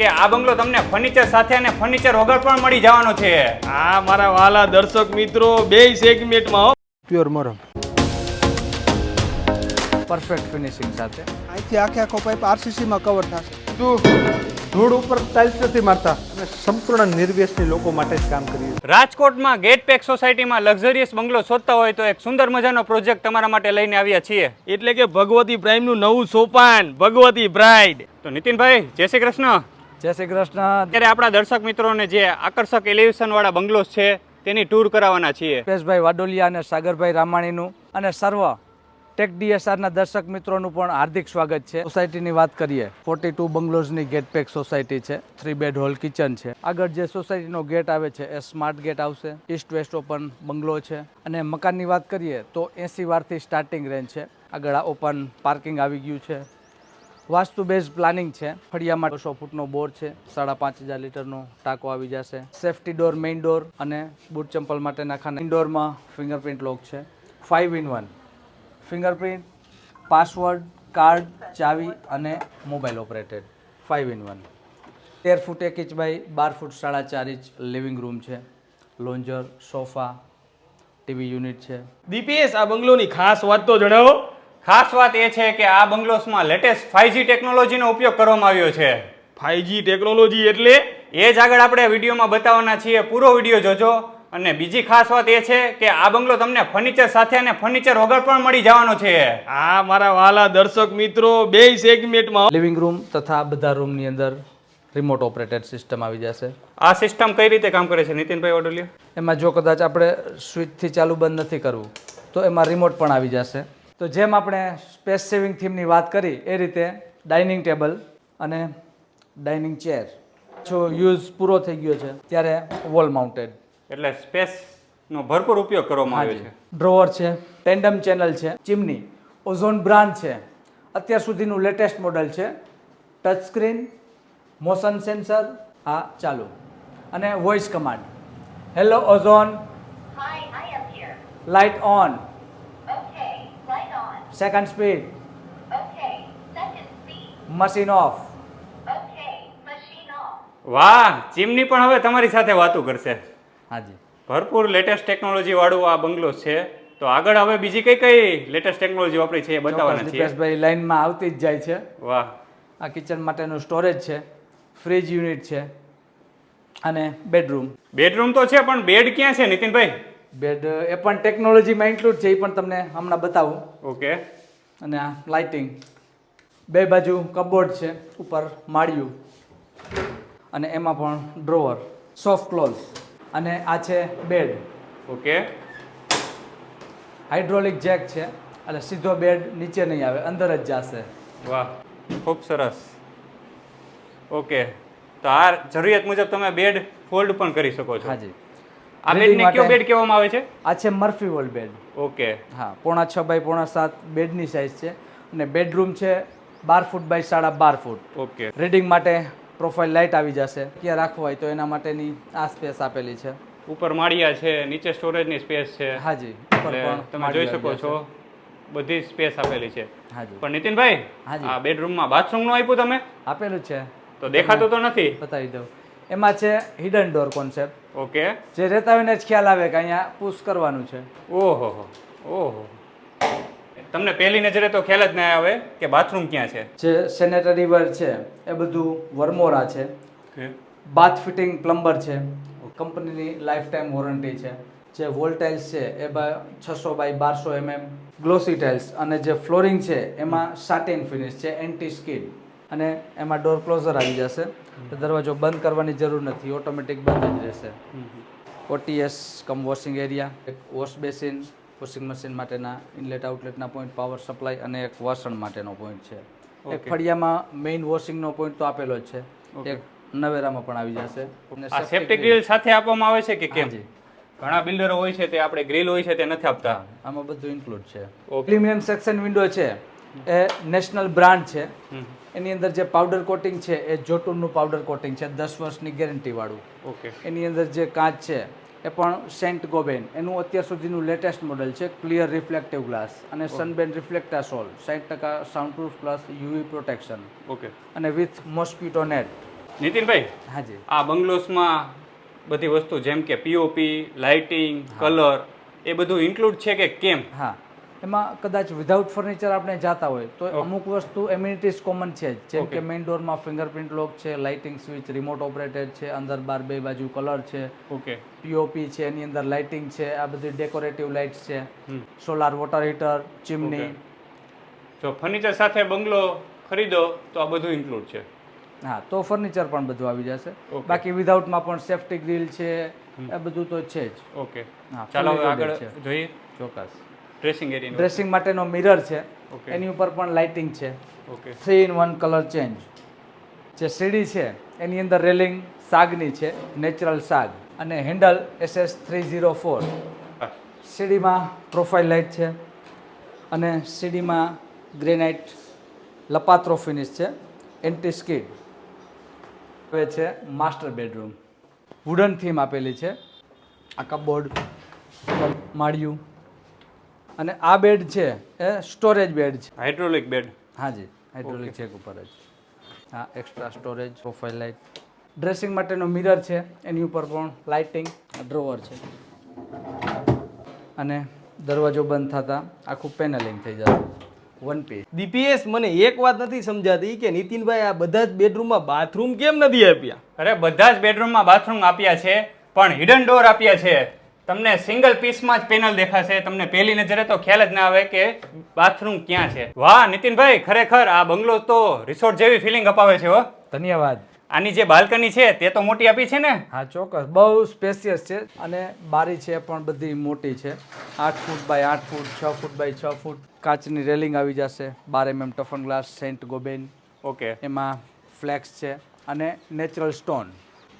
કે આ બંગલો તમને ફર્નિચર સાથે અને ફર્નિચર વગર પણ મળી જવાનો છે. આ મારા વાલા દર્શક મિત્રો બે સેગમેન્ટમાં હો. પ્યોર મરમ. પરફેક્ટ ફિનિશિંગ સાથે. અહીંથી આખે આખો પાઇપ આરસીસીમાં કવર થશે. તું ધૂળ ઉપર ટાઇલ્સ નથી મારતા. અને સંપૂર્ણ નિર્વ્યસની લોકો માટે જ કામ કરીએ રાજકોટમાં ગેટ પેક સોસાયટીમાં લક્ઝરિયસ બંગલો શોધતા હોય તો એક સુંદર મજાનો પ્રોજેક્ટ તમારા માટે લઈને આવ્યા છીએ. એટલે કે ભગવતી પ્રાઇમનું નવું સોપાન ભગવતી બ્રાઇડ તો નીતિનભાઈ જય શ્રી કૃષ્ણ. જય શ્રી કૃષ્ણ. અત્યારે આપણા દર્શક મિત્રોને જે આકર્ષક એલિવેશન વાળા બંગલોસ છે તેની ટૂર કરાવવાના છીએ. રૂપેશભાઈ વાડોલિયા અને સાગરભાઈ રામાણીનું અને સર્વ ટેક ડીએસઆરના દર્શક મિત્રોનું પણ હાર્દિક સ્વાગત છે. સોસાયટીની વાત કરીએ ફોર્ટી ટુ બંગલોઝની ગેટ પેક સોસાયટી છે થ્રી બેડ હોલ કિચન છે. આગળ જે સોસાયટીનો ગેટ આવે છે એ સ્માર્ટ ગેટ આવશે. ઈસ્ટ વેસ્ટ ઓપન બંગલો છે. અને મકાનની વાત કરીએ તો એંસી વારથી સ્ટાર્ટિંગ રેન્જ છે. આગળ આ ઓપન પાર્કિંગ આવી ગયું છે. વાસ્તુ બેઝ પ્લાનિંગ છે. ફળિયામાં બસો ફૂટનો બોર છે. સાડા પાંચ હજાર લીટરનો ટાંકો આવી જશે. સેફ્ટી ડોર મેઇન ડોર અને બૂટ ચંપલ માટેના ખાના. ઇન્ડોરમાં ફિંગરપ્રિન્ટ લોક છે. Five in one fingerprint password card ચાવી અને mobile operated five in one તેર ફૂટ એક ઇંચ બાય બાર ફૂટ સાડા ચાર ઇંચ લિવિંગ રૂમ છે. લોન્જર સોફા ટીવી યુનિટ છે. દીપેશ આ બંગલોની ખાસ વાત તો જણાવો. ખાસ વાત એ છે કે આ બંગલોસમાં લેટેસ્ટ ફાઇવજી ટેકનોલોજીનો ઉપયોગ કરવામાં આવ્યો છે. ફાઈવજી ટેકનોલોજી એટલે? એ જ આગળ આપણે વિડીયોમાં બતાવવાના છીએ. પૂરો વીડિયો જોજો. અને બીજી ખાસ વાત એ છે કે આ બંગલો તમને ફર્નિચર સાથે અને ફર્નિચર વગર પણ મળી જવાનો છે. આ મારા વાલા દર્શક મિત્રો બે સેગમેન્ટમાં લિવિંગ રૂમ તથા બધા રૂમની અંદર રિમોટ ઓપરેટેડ સિસ્ટમ આવી જશે. આ સિસ્ટમ કઈ રીતે કામ કરે છે? નીતિનભાઈ ઓડોલિયા એમાં જો કદાચ આપણે સ્વિચથી ચાલુ બંધ નથી કરવું તો એમાં રિમોટ પણ આવી જશે. તો જેમ આપણે સ્પેસ સેવિંગ થીમની વાત કરી એ રીતે ડાઇનિંગ ટેબલ અને ડાઇનિંગ ચેર જો યુઝ પૂરો થઈ ગયો છે ત્યારે વોલ માઉન્ટેડ એટલે સ્પેસનો ભરપૂર ઉપયોગ કરવામાં આવ્યો છે. ડ્રોવર છે ટેન્ડમ ચેનલ છે ચીમની ઓઝોન બ્રાન્ડ છે. અત્યાર સુધીનું લેટેસ્ટ મોડલ છે ટચ સ્ક્રીન મોશન સેન્સર હા ચાલુ. અને voice command hello Ozone. Light on Okay, second speed. Machine off Okay, machine off. વાહ ચીમની પણ હવે તમારી સાથે વાતો કરશે. હાજી. ભરપૂર લેટેસ્ટ ટેકનોલોજી વાળું આ બંગલો છે. તો આગળ હવે બીજી કઈ કઈ લેટેસ્ટ ટેકનોલોજી વાપરી છે એ બતાવવાના છે દીપેશભાઈ લાઇનમાં આવતી જ જાય છે. વાહ. આ કિચન માટેનું સ્ટોરેજ છે. ફ્રીજ યુનિટ છે. અને બેડરૂમ બેડરૂમ તો છે પણ બેડ ક્યાં છે નીતિનભાઈ? બેડ એ પણ ટેકનોલોજીમાં ઇન્ક્લુડ છે એ પણ તમને હમણાં બતાવું. ઓકે. અને આ લાઇટિંગ બે બાજુ કબોર્ડ છે ઉપર માળિયું. અને એમાં પણ ડ્રોવર સોફ્ટ ક્લોઝ અને આ છે બેડ ઓકે. હાઇડ્રોલિક જેક છે એટલે સીધો બેડ નીચે નહીં આવે અંદર જ જશે. વાહ ખૂબ સરસ. ઓકે. તો આ જરૂરિયાત મુજબ તમે બેડ ફોલ્ડ પણ કરી શકો છો. હાજી. આ બેડને કયો બેડ કહેવામાં આવે છે? આ છે મર્ફી વોલ બેડ. ઓકે. હા પોણા છ બાય પોણા સાત બેડની સાઇઝ છે અને બેડરૂમ છે બાર ફૂટ બાય સાડા બાર ફૂટ. ઓકે. રીડિંગ માટે પ્રોફાઇલ લાઇટ આવી જશે. ક્યાં રાખવું હોય તો એના માટેની આ સ્પેસ આપેલી છે. ઉપર માળિયા છે નીચે સ્ટોરેજની સ્પેસ છે. હાજી તમે જોઈ શકો છો બધી સ્પેસ આપેલી છે. હાજી. પણ નીતિનભાઈ હાજી. આ બેડરૂમમાં બાથરૂમનું આપ્યું તમે? આપેલું છે. તો દેખાતું તો નથી? બતાવી દઉં. એમાં છે હિડન ડોર કોન્સેપ્ટ ઓકે. જે રહેતા હોય ને જ ખ્યાલ આવે કે અહીંયા પુશ કરવાનું છે. ઓહો ઓહો તમને પહેલી નજરે તો ખ્યાલ જ ના આવે કે બાથરૂમ ક્યાં છે. જે સેનેટરી વેર છે એ બધું વરમોરા છે. બાથ ફિટિંગ પ્લમ્બર છે. કંપનીની લાઈફ ટાઈમ વોરંટી છે. જે વોલ ટાઇલ્સ છે એ છસો બાય બારસો એમએમ. ગ્લોસી ટાઇલ્સ અને જે ફ્લોરિંગ છે એમાં સાટેન ફિનિશ છે એન્ટી સ્કીન અને એમાં ડોર ક્લોઝર આવી જશે. તો દરવાજો બંધ કરવાની જરૂર નથી ઓટોમેટિક બંધ જ રહેશે. ઓટીએસ કમ વોશિંગ એરિયા એક વોશ બેસિન વોશિંગ મશીન માટેના ઇનલેટ આઉટલેટના પોઈન્ટ પાવર સપ્લાય અને એક વાસણ માટેનો પોઈન્ટ છે. એક ફળિયામાં મેઇન વોશિંગનો પોઈન્ટ તો આપેલો જ છે. એક નવેરામાં પણ આવી જશે. આ સેફ્ટી ગ્રીલ સાથે આપવામાં આવે છે કે કેમ? ઘણા બિલ્ડરો હોય છે તે આપણે ગ્રીલ હોય છે તે નથી આપતા. આમાં બધું ઇન્ક્લુડ છે. પ્રીમિયમ સેક્શન વિન્ડો છે. એ નેશનલ બ્રાન્ડ છે. એની અંદર જે પાવડર કોટિંગ છે એ જોટુનનું પાવડર કોટિંગ છે દસ વર્ષની ગેરંટીવાળું ઓકે. એની અંદર જે કાચ છે એ પણ સેન્ટ ગોબેન. એનું અત્યાર સુધીનું લેટેસ્ટ મોડલ છે ક્લિયર રિફ્લેક્ટિવ ગ્લાસ અને સનબેન રિફ્લેક્ટા સોલ સાઠ ટકા sound proof plus UV protection okay. અને વિથ મોસ્કિટો નેટ નીતિનભાઈ હાજી. આ બંગલોસમાં બધી વસ્તુ જેમ કે પીઓપી લાઇટિંગ કલર એ બધું ઇન્ક્લુડ છે કે કેમ? હા. એમાં કદાચ વિધાઉટ ફર્નિચર આપણે જાતા હોય તો અમુક વસ્તુ એમ્યુનિટીઝ કોમન છે જ. જેમ કે મેઇન ડોરમાં ફિંગરપ્રિન્ટ લોક છે લાઇટિંગ સ્વિચ રિમોટ ઓપરેટેડ છે અંદર બાર બે બાજુ કલર છે. ઓકે પીઓપી છે એની અંદર લાઇટિંગ છે આ બધી ડેકોરેટિવ લાઇટ્સ છે. સોલાર વોટર હીટર ચીમની જો ફર્નિચર સાથે બંગલો ખરીદો તો આ બધું ઇન્ક્લુડ છે. હા તો ફર્નિચર પણ બધું આવી જશે. બાકી વિધાઉટમાં પણ સેફ્ટી ગ્રીલ છે આ બધું તો છે જ. ઓકે હા, ચાલો આગળ. જોઈએ. ચોક્કસ. ડ્રેસિંગ એરિયા ડ્રેસિંગ માટેનો મિરર છે. એની ઉપર પણ લાઇટિંગ છે. Okay three in one colour change જે સીડી છે એની અંદર રેલિંગ સાગની છે નેચરલ સાગ. અને handle SS three zero four સીડીમાં profile light છે. અને સીડીમાં ગ્રેનાઇટ લપાત્રો ફિનિશ છે. એન્ટી સ્કીડ હવે છે માસ્ટર બેડરૂમ વુડન થીમ આપેલી છે. આ કપબોર્ડ માળિયું અને આ બેડ છે એ સ્ટોરેજ બેડ છે. Hydraulic bed. હાજી હાઇડ્રોલિક ચેક ઉપર જ. હા extra storage profile light dressing માટેનો મિરર છે એની ઉપર પણ લાઇટિંગ ડ્રોવર છે. અને દરવાજો બંધ થતાં આખું પેનલિંગ થઈ જશે. વન પીસ દીપીએસ મને એક વાત નથી સમજાતી કે નીતિનભાઈ આ બધા જ બેડરૂમમાં બાથરૂમ કેમ નથી આપ્યા? અરે બધા જ બેડરૂમમાં બાથરૂમ આપ્યા છે પણ હિડન ડોર આપ્યા છે. તમને સિંગલ પીસમાં જ પેનલ દેખાશે. તમને પહેલી નજરે તો ખ્યાલ જ ના આવે કે બાથરૂમ ક્યાં છે. વાહ નીતિનભાઈ ખરેખર આ બંગલો તો રિસોર્ટ જેવી ફિલિંગ અપાવે છે હો. ધન્યવાદ. આની જે બાલ્કની છે તે તો મોટી આપી છે ને? હા ચોક્કસ. બહુ સ્પેસિયસ છે અને બારી છે પણ બધી મોટી છે. આઠ ફૂટ બાય આઠ ફૂટ છ ફૂટ બાય છ ફૂટ કાચની રેલિંગ આવી જશે. બાર એમએમ ટફન ગ્લાસ સેન્ટ ગોબેન. ઓકે એમાં ફ્લેક્સ છે અને નેચરલ સ્ટોન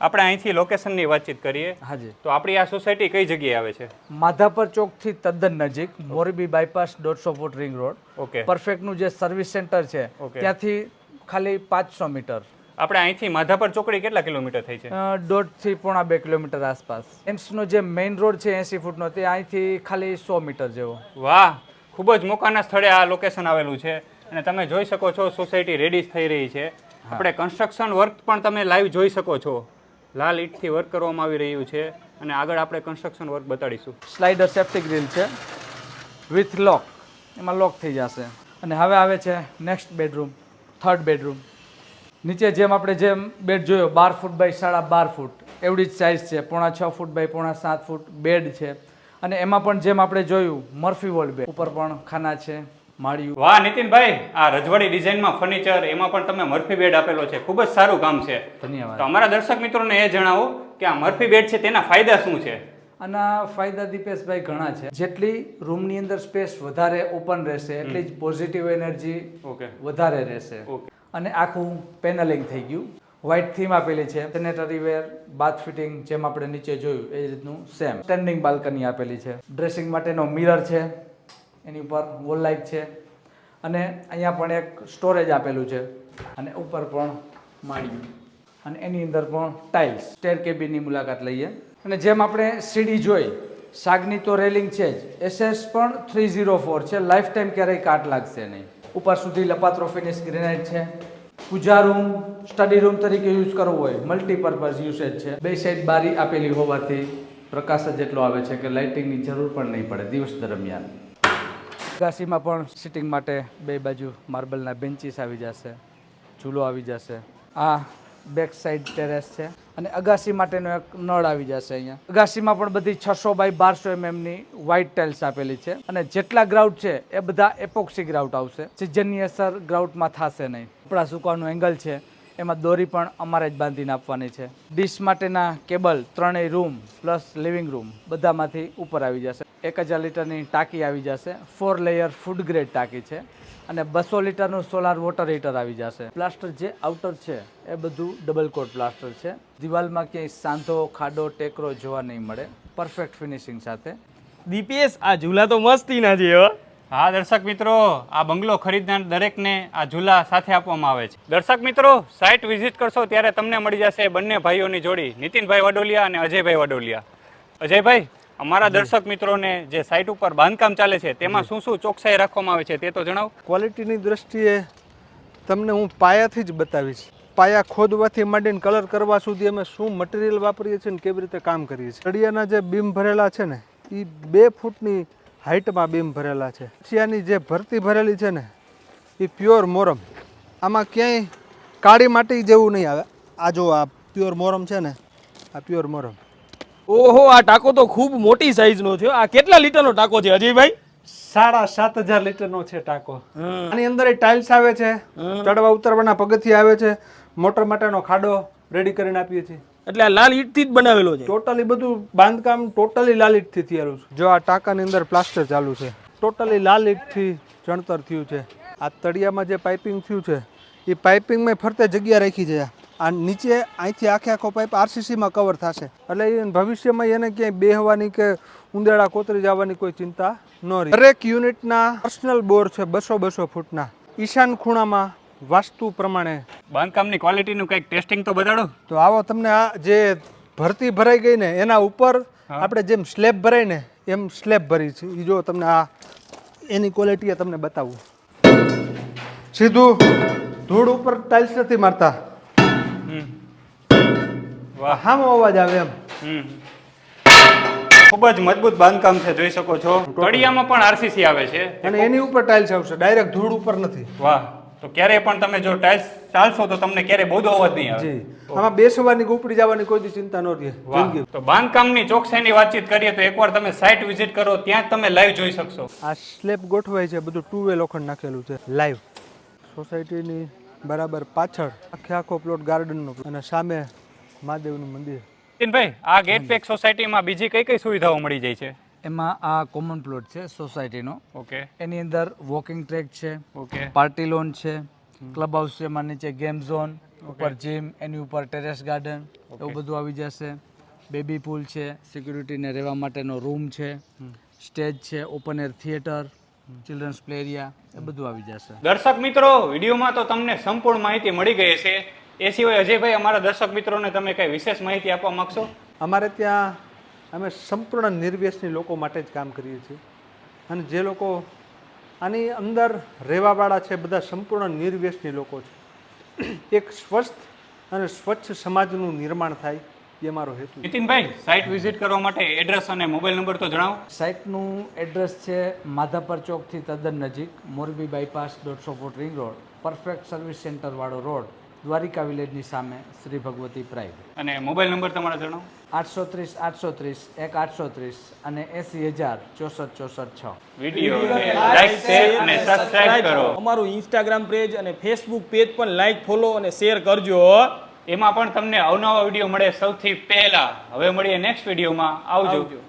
આપણે અહીંથી લોકેશનની વાતચીત કરીએ. હાજી. તો આપણી આ સોસાયટી કઈ જગ્યાએ આવે છે? માધાપર ચોકથી તદ્દન નજીક મોરબી બાયપાસ દોઢસો ફૂટ રિંગ રોડ ઓકે. પરફેક્ટનું જે સર્વિસ સેન્ટર છે ત્યાંથી ખાલી પાંચસો મીટર. આપણે અહીંથી માધાપર ચોકડી કેટલા કિલોમીટર થઈ છે? દોઢથી પોણા બે કિલોમીટર આસપાસ. એમ્સનો જે મેઇન રોડ છે એંસી ફૂટનો તે અહીંથી ખાલી સો મીટર જેવો. વાહ! ખૂબ જ મોકાના સ્થળે આ લોકેશન આવેલું છે. અને તમે જોઈ શકો છો સોસાયટી રેડી થઈ રહી છે. આપણે કન્સ્ટ્રક્શન વર્ક પણ તમે લાઈવ જોઈ શકો છો. લાલ ઈટથી વર્ક કરવામાં આવી રહ્યું છે અને આગળ આપણે કન્સ્ટ્રક્શન વર્ક બતાડીશું. સ્લાઇડર સેફ્ટી ગ્રીલ છે. વિથ લોક એમાં લોક થઈ જશે. અને હવે આવે છે નેક્સ્ટ બેડરૂમ થર્ડ બેડરૂમ નીચે જેમ આપણે જેમ બેડ જોયો, બાર ફૂટ બાય સાડા બાર ફૂટ એવડી જ સાઇઝ છે. પોણા છ ફૂટ બાય પોણા સાત ફૂટ બેડ છે. અને એમાં પણ જેમ આપણે જોયું મર્ફી વોલ્ડ બેડ ઉપર પણ ખાના છે. માળિયું. વાહ નીતિનભાઈ આ રજવાડી ડિઝાઇનમાં ફર્નિચર એમાં પણ તમે મરફી બેડ આપેલો છે. ખૂબ જ સારું કામ છે. ધન્યવાદ. તો અમારા દર્શક મિત્રોને એ જણાવો કે આ મરફી બેડ છે તેના ફાયદા શું છે? આના ફાયદા દીપેશભાઈ ઘણા છે. જેટલી રૂમની અંદર સ્પેસ વધારે ઓપન રહેશે એટલી જ પોઝિટિવ એનર્જી ઓકે. વધારે રહેશે. અને આખું પેનલિંગ થઈ ગયું. વ્હાઇટ થીમ આપેલી છે સેનેટરી વેર બાથ ફિટિંગ જેમ આપણે નીચે જોયું એ રીતનું સેમ સ્ટેન્ડિંગ બાલ્કની આપેલી છે. ડ્રેસિંગ માટેનો મિરર છે. એની ઉપર વોલ લાઇટ છે. અને અહીંયા પણ એક સ્ટોરેજ આપેલું છે. અને ઉપર પણ માળિયું. અને એની અંદર પણ ટાઇલ્સ સ્ટેર કેબિનની મુલાકાત લઈએ. અને જેમ આપણે સીડી જોઈ, સાગની તો રેલિંગ છે જ. એસએસ પણ થ્રી ઝીરો ફોર છે. લાઈફ ટાઈમ ક્યારેય કાટ લાગશે નહીં. ઉપર સુધી લપાત્રો ફિનિશ ગ્રેનાઇટ છે. પૂજા રૂમ સ્ટડી રૂમ તરીકે યુઝ કરવો હોય. મલ્ટીપર્પઝ યુસેજ છે. બે સાઈડ બારી આપેલી હોવાથી પ્રકાશ જ એટલો આવે છે કે લાઇટિંગની જરૂર પણ નહીં પડે દિવસ દરમિયાન. અગાસીમાં પણ સિટિંગ માટે બે બાજુ માર્બલના બેન્ચીસ આવી જશે ચૂલો આવી જશે. આ બેક સાઈડ ટેરેસ છે અને અગાસી માટેનો એક નળ આવી જશે અહીંયા. અગાસીમાં પણ બધી છસો બાય બારસો એમએમની વ્હાઇટ ટાઇલ્સ આપેલી છે અને જેટલા ગ્રાઉટ છે એ બધા એપોક્સી ગ્રાઉટ આવશે. સિઝનની અસર ગ્રાઉટમાં થશે નહીં. આપણા સુકવાનું એંગલ છે. એમાં દોરી પણ અમારે જ બાંધીને આપવાની છે. ડીશ માટેના કેબલ ત્રણેય રૂમ પ્લસ લિવિંગ રૂમ બધામાંથી ઉપર આવી જશે. એક હજાર લીટરની ટાંકી આવી જશે. ફોર લેયર ફૂડ ગ્રેડ ટાંકી છે. અને બસો લીટરનું સોલાર વોટર હીટર આવી જશે. પ્લાસ્ટર જે આઉટર છે, એ બધું ડબલ કોટ પ્લાસ્ટર છે. દિવાલમાં ક્યાંય સાંધો, ખાડો, ટેકરો જોવા નહીં મળે. પરફેક્ટ ફિનિશિંગ સાથે. દીપેશ આ ઝૂલા તો મસ્તીના ના હો. હા દર્શક મિત્રો આ બંગલો ખરીદનાર દરેકને આ ઝૂલા સાથે આપવામાં આવે છે. દર્શક મિત્રો સાઇટ વિઝિટ કરશો ત્યારે તમને મળી જશે બંને ભાઈઓની જોડી નીતિનભાઈ વડોલિયા અને અજયભાઈ વડોલિયા. અજયભાઈ અમારા દર્શક મિત્રોને જે સાઇટ ઉપર બાંધકામ ચાલે છે તેમાં શું શું ચોકસાઈ રાખવામાં આવે છે તે તો જણાવો. ક્વોલિટીની દ્રષ્ટિએ તમને હું પાયાથી જ બતાવીશ. પાયા ખોદવાથી માંડીને કલર કરવા સુધી અમે શું મટીરિયલ વાપરીએ છીએ ને કેવી રીતે કામ કરીએ છીએ. તળિયાના જે બીમ ભરેલા છે ને એ બે ફૂટની હાઇટમાં બીમ ભરેલા છે. શિયાની જે ભરતી ભરેલી છે ને એ પ્યોર મોરમ. આમાં ક્યાંય કાળી માટી જેવું નહીં આવે. આ જો આ પ્યોર મોરમ છે ને આ પ્યોર મોરમ. ઓહો આ ટાંકો તો ખૂબ મોટી સાઈઝનો છે. આ કેટલા લીટરનો ટાંકો છે અજયભાઈ સાડા સાત હજાર લીટરનો છે ટાંકો. આની અંદર ટાઇલ્સ આવે છે ચડવા ઉતરવાના પગથિયા આવે છે મોટર માટેનો ખાડો રેડી કરીને આપીએ છીએ. એટલે આ લાલ ઈટથી જ બનાવેલો છે. ટોટલી બધું બાંધકામ ટોટલી લાલ ઈટથી થયેલું છે. જો આ ટાંકાની અંદર પ્લાસ્ટર ચાલુ છે. ટોટલી લાલ ઈટથી ચણતર થયું છે. આ તળિયામાં જે પાઇપિંગ થયું છે એ પાઇપિંગમાં ફરતે જગ્યા રાખી છે. આ નીચે અહીંથી આખે આખો પાઇપ આરસીસીમાં કવર થશે. એટલે એ ભવિષ્યમાં એને ક્યાંય બેહવાની કે ઉંદેડા કોતરી જવાની કોઈ ચિંતા ન રહે. દરેક યુનિટના પર્સનલ બોર છે બસો બસો ફૂટના. ઈશાન ખૂણામાં વાસ્તુ પ્રમાણે. બાંધકામની ક્વોલિટીનું કંઈક ટેસ્ટિંગ તો બતાડો. તો આવો તમને આ જે ભરતી ભરાઈ ગઈ ને એના ઉપર આપણે જેમ સ્લેબ ભરાય ને એમ સ્લેબ ભરી છે. એ જો તમને આ એની ક્વોલિટી તમને બતાવું. સીધું ધૂળ ઉપર ટાઇલ્સ નથી મારતા. વાહ. હામો અવાજ આવે એમ. હમ. ખૂબ જ મજબૂત બાંધકામ છે જોઈ શકો છો. તળિયામાં પણ આરસીસી આવે છે. અને એની ઉપર ટાઇલ્સ આવશે. ડાયરેક્ટ ધૂળ ઉપર નથી. વાહ. તો ક્યારેય પણ તમે જો ટાઇલ્સ ચાલશો તો તમને ક્યારે બહુ અવાજ નહીં આવે. જી. આમાં બેસવાની ઉપડી જવાની કોઈ ચિંતા ન રહે. વાહ. તો બાંધકામની ચોકસાઈની વાતચીત કરીએ તો એકવાર તમે સાઇટ વિઝિટ કરો ત્યાં તમે લાઈવ જોઈ શકશો. આ સ્લેબ ગોઠવાય છે બધું ટુ વે લોખંડ નાખેલું છે લાઈવ સોસાયટીની બરાબર પાછળ આખે આખો પ્લોટ ગાર્ડનનો અને સામે મહાદેવનું મંદિર. નીતિનભાઈ આ ગેટ પેક સોસાયટીમાં બીજી કઈ કઈ સુવિધાઓ મળી જાય છે? એમાં આ કોમન પ્લોટ છે સોસાયટીનો ઓકે એની અંદર વોકિંગ ટ્રેક છે ઓકે પાર્ટી લોન છે ક્લબ હાઉસ છે એમાં નીચે ગેમ ઝોન ઉપર જીમ એની ઉપર ટેરેસ ગાર્ડન એવું બધું આવી જશે. બેબી પૂલ છે સિક્યુરિટીને રહેવા માટેનો રૂમ છે સ્ટેજ છે open air theatre children's play area એ બધું આવી જશે. દર્શક મિત્રો વિડીયોમાં તો તમને સંપૂર્ણ માહિતી મળી ગઈ છે એ સિવાય અજયભાઈ અમારા દર્શક મિત્રોને તમે કઈ વિશેષ માહિતી આપવા માંગશો? અમારે ત્યાં અમે સંપૂર્ણ નિર્વ્યસની લોકો માટે જ કામ કરીએ છીએ. અને જે લોકો આની અંદર રહેવાવાળા છે બધા સંપૂર્ણ નિર્વ્યસની લોકો છે. એક સ્વસ્થ અને સ્વચ્છ સમાજનું નિર્માણ થાય એ મારો હેતુ છે. નીતિનભાઈ સાઇટ વિઝિટ કરવા માટે એડ્રેસ અને મોબાઈલ નંબર તો જણાવો. સાઇટનું એડ્રેસ છે માધાપર ચોકથી તદ્દન નજીક મોરબી બાયપાસ દોઢસો foot ring road perfect service સેન્ટરવાળો road Dwarika વિલેજની સામે શ્રી ભગવતી પ્રાઇડ. અને મોબાઈલ નંબર તમારા જણાવો. આઠસો ત્રીસ આઠસો ત્રીસ એક આઠસો ત્રીસ અને એસી હજાર ચોસઠ ચોસઠ છ. વીડિયો લાઈક શેર અને સબસ્ક્રાઇબ કરો. અમારું ઇન્સ્ટાગ્રામ પેજ અને ફેસબુક પેજ પણ લાઈક ફોલો અને શેર કરજો એમાં પણ તમને અવનવા વીડિયો મળે સૌથી પહેલા. હવે મળીએ નેક્સ્ટ વિડીયોમાં આવજો. આવજો.